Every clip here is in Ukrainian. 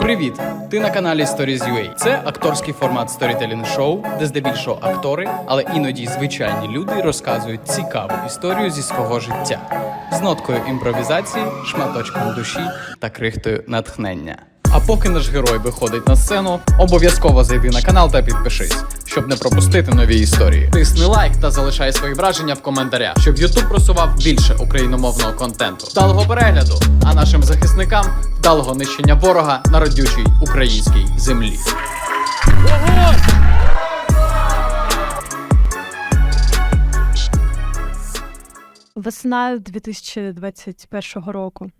Привіт! Ти на каналі Stories.ua. Це акторський формат сторітелінг шоу, де здебільшого актори, але іноді звичайні люди розказують цікаву історію зі свого життя з ноткою імпровізації, шматочком душі та крихтою натхнення. А поки наш герой виходить на сцену, обов'язково зайди на канал та підпишись, щоб не пропустити нові історії. Тисни лайк та залишай свої враження в коментарях, щоб YouTube просував більше україномовного контенту. Вдалого перегляду, а нашим захисникам вдалого нищення ворога на родючій українській землі. Весна 2021 року.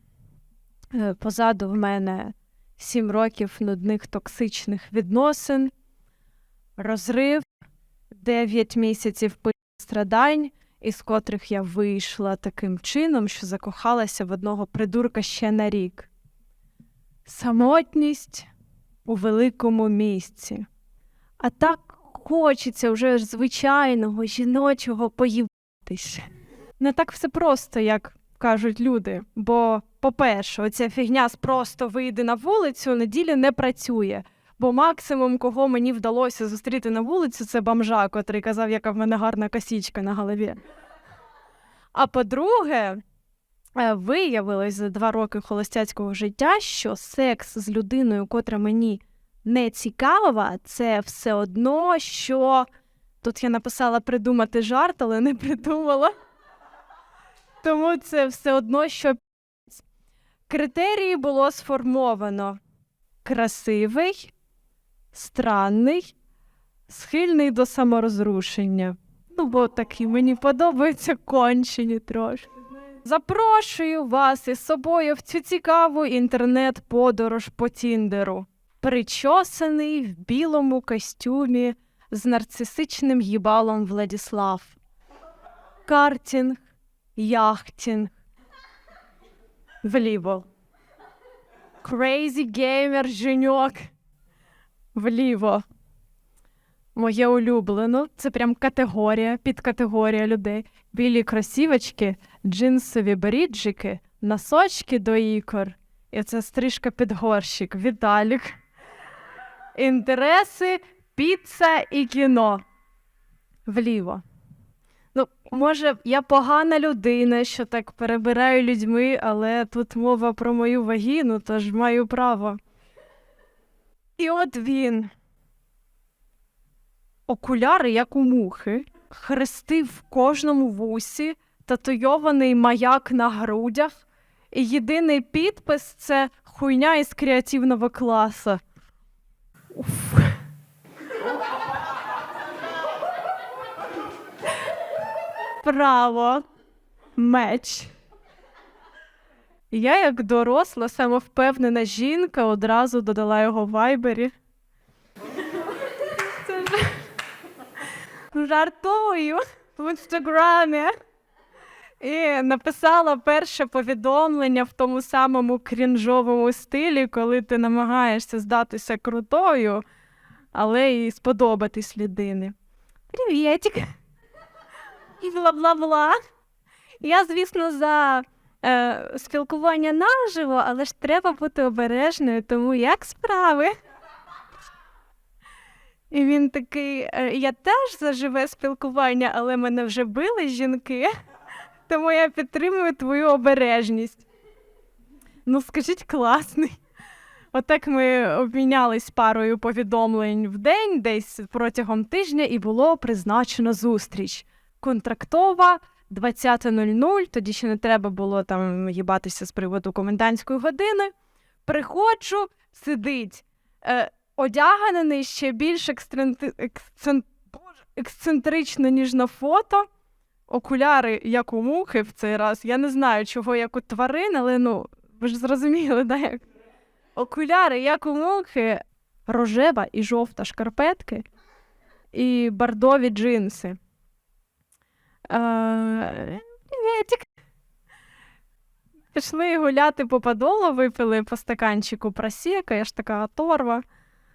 Е, Позаду в мене сім років нудних токсичних відносин, розрив, дев'ять місяців страдань, із котрих я вийшла таким чином, що закохалася в одного придурка ще на рік. Самотність у великому місці. А так хочеться вже звичайного жіночого поїбатися. Не так все просто, як кажуть люди. Бо, по-перше, оця фігня з просто вийди на вулицю неділю не працює. Бо максимум, кого мені вдалося зустріти на вулиці, це бомжа, котрий казав, яка в мене гарна косічка на голові. А по-друге, е, виявилось за два роки холостяцького життя, що секс з людиною, котра мені не цікава, це все одно, що тут я написала придумати жарт, але не придумала. Тому це все одно, що критерії було сформовано красивий, странний, схильний до саморозрушення. Ну, бо такі мені подобаються кончені трошки. Запрошую вас із собою в цю цікаву інтернет-подорож по Тіндеру. Причосаний в білому костюмі з нарцисичним їбалом Владіслав. Картінг, яхтінг. Вліво. Crazy геймер женьок. Вліво. Моє улюблено. Це прям категорія, підкатегорія людей. Білі кросівочки, джинсові беріджики, носочки до ікор. І це стрижка під горщик. Віталік. Інтереси, піца і кіно. Вліво. Ну, може, я погана людина, що так перебираю людьми, але тут мова про мою вагіну, тож маю право. І от він. Окуляри, як у мухи, хрестив в кожному вусі, татуйований маяк на грудях, і єдиний підпис це хуйня із креативного класу. Уф. Право. Меч. Я, як доросла, самовпевнена жінка, одразу додала його в вайбері. Це ж- Жартую в інстаграмі. І написала перше повідомлення в тому самому крінжовому стилі, коли ти намагаєшся здатися крутою, але і сподобатись людини. Привітик! І бла-бла-бла. Я, звісно, за е, спілкування наживо, але ж треба бути обережною, тому як справи. І він такий: «Е, я теж за живе спілкування, але мене вже били жінки, тому я підтримую твою обережність. Ну, скажіть, класний. Отак ми обмінялись парою повідомлень в день, десь протягом тижня, і було призначено зустріч контрактова 20.00, тоді ще не треба було там їбатися з приводу комендантської години. Приходжу, сидить, е, одяганий ще більш екстренти... ексцен... Ексцентрично, ніж на фото. Окуляри, як у мухи в цей раз. Я не знаю, чого як у тварин, але ну, ви ж зрозуміли, да, як? Окуляри, як у мухи, рожева і жовта шкарпетки і бордові джинси. Привітик. Пішли гуляти по подолу, випили по стаканчику просіка, я ж така оторва.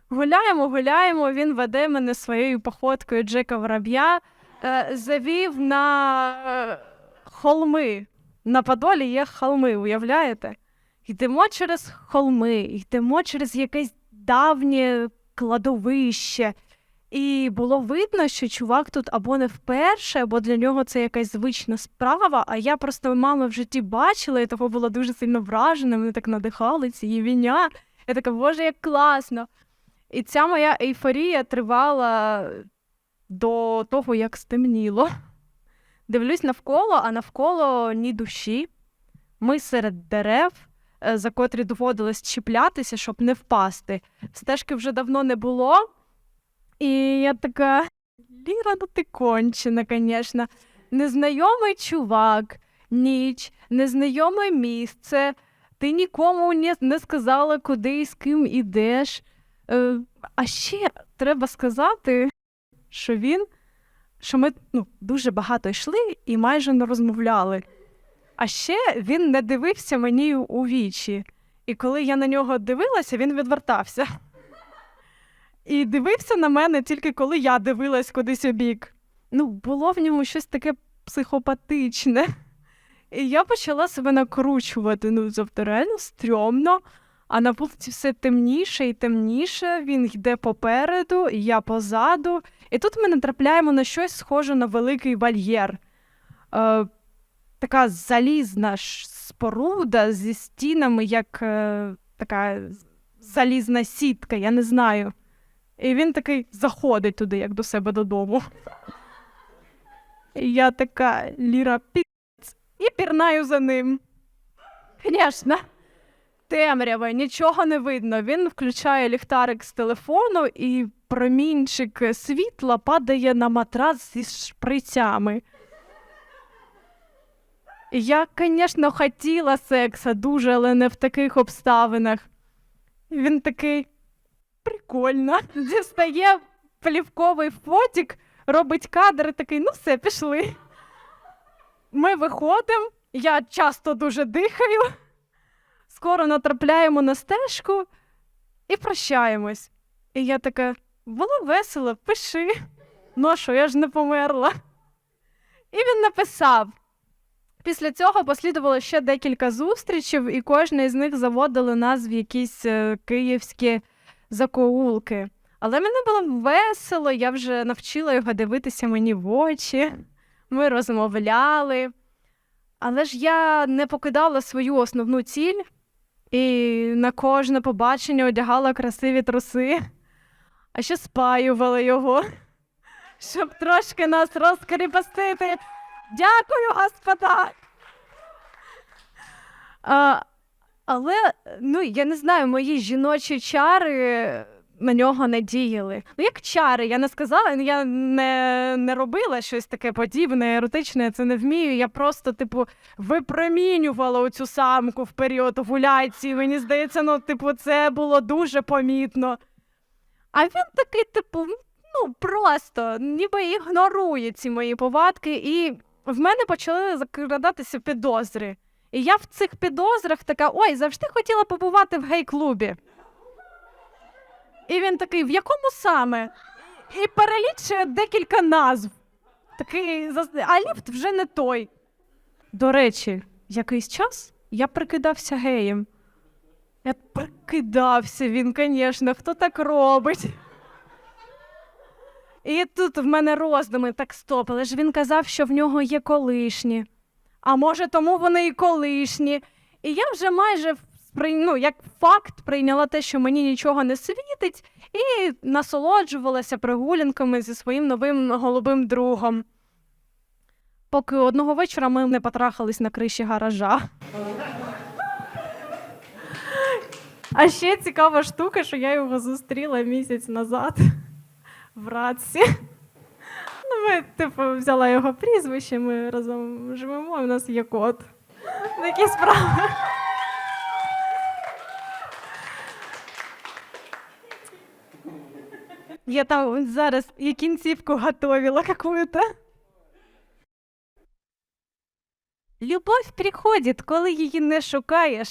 Гуляємо, гуляємо, він веде мене своєю походкою Джека Вороб'я, е, завів на е, холми. На Подолі є холми, уявляєте? Йдемо через холми, йдемо через якесь давнє кладовище. І було видно, що чувак тут або не вперше, або для нього це якась звична справа. А я просто мами в житті бачила, і того була дуже сильно вражена. Мене так надихали ці ївіння. Я така, боже, як класно. І ця моя ейфорія тривала до того, як стемніло. Дивлюсь навколо, а навколо ні душі. Ми серед дерев, е, за котрі доводилось чіплятися, щоб не впасти. Стежки вже давно не було. І я така, Ліра, ну ти кончена, звісно. Незнайомий чувак, ніч, незнайоме місце. Ти нікому не, сказала, куди і з ким ідеш. Е, а ще треба сказати, що він, що ми ну, дуже багато йшли і майже не розмовляли. А ще він не дивився мені у вічі. І коли я на нього дивилася, він відвертався. І дивився на мене тільки коли я дивилась кудись у бік. Ну, було в ньому щось таке психопатичне. І я почала себе накручувати. Ну, тобто реально стрьомно. А на вулиці все темніше і темніше. Він йде попереду, і я позаду. І тут ми натрапляємо на щось схоже на великий вольєр. Е, така залізна споруда зі стінами, як е, така залізна сітка, я не знаю. І він такий заходить туди, як до себе додому. І я така Ліра піц і пірнаю за ним. Звісно, темрява, нічого не видно. Він включає ліхтарик з телефону, і промінчик світла падає на матрац зі шприцями. Я, звісно, хотіла секса дуже, але не в таких обставинах. Він такий прикольно. Дістає плівковий фотик, робить кадр і такий, ну все, пішли. Ми виходимо, я часто дуже дихаю, скоро натрапляємо на стежку і прощаємось. І я така, було весело, пиши. Ну що, я ж не померла. І він написав. Після цього послідувало ще декілька зустрічей, і кожна із них заводила нас в якісь е, київські закоулки. Але мені було весело, я вже навчила його дивитися мені в очі. Ми розмовляли. Але ж я не покидала свою основну ціль і на кожне побачення одягала красиві труси, а ще спаювала його, щоб трошки нас розкріпостити. Дякую, господа. А, але, ну, я не знаю, мої жіночі чари на нього не діяли. Ну, як чари, я не сказала, я не, не робила щось таке подібне, еротичне, я це не вмію. Я просто, типу, випромінювала оцю самку в період овуляції. Мені здається, ну, типу, це було дуже помітно. А він такий, типу, ну, просто ніби ігнорує ці мої повадки, і в мене почали закрадатися підозри. І я в цих підозрах така: ой, завжди хотіла побувати в гей-клубі. І він такий, в якому саме? І перелічує декілька назв. Такий, а ліфт вже не той. До речі, якийсь час я прикидався геєм. Я прикидався він, звісно, хто так робить. І тут в мене роздуми так стоп, але ж він казав, що в нього є колишні. А може, тому вони і колишні. І я вже майже ну, як факт прийняла те, що мені нічого не світить, і насолоджувалася прогулянками зі своїм новим голубим другом. Поки одного вечора ми не потрахались на криші гаража. А ще цікава штука, що я його зустріла місяць назад в Радсі. Ну, ми, типу, взяла його прізвище, ми разом живемо, в нас є кот. Такі справи. Я там зараз і кінцівку готовила какую-то. Любов приходить, коли її не шукаєш.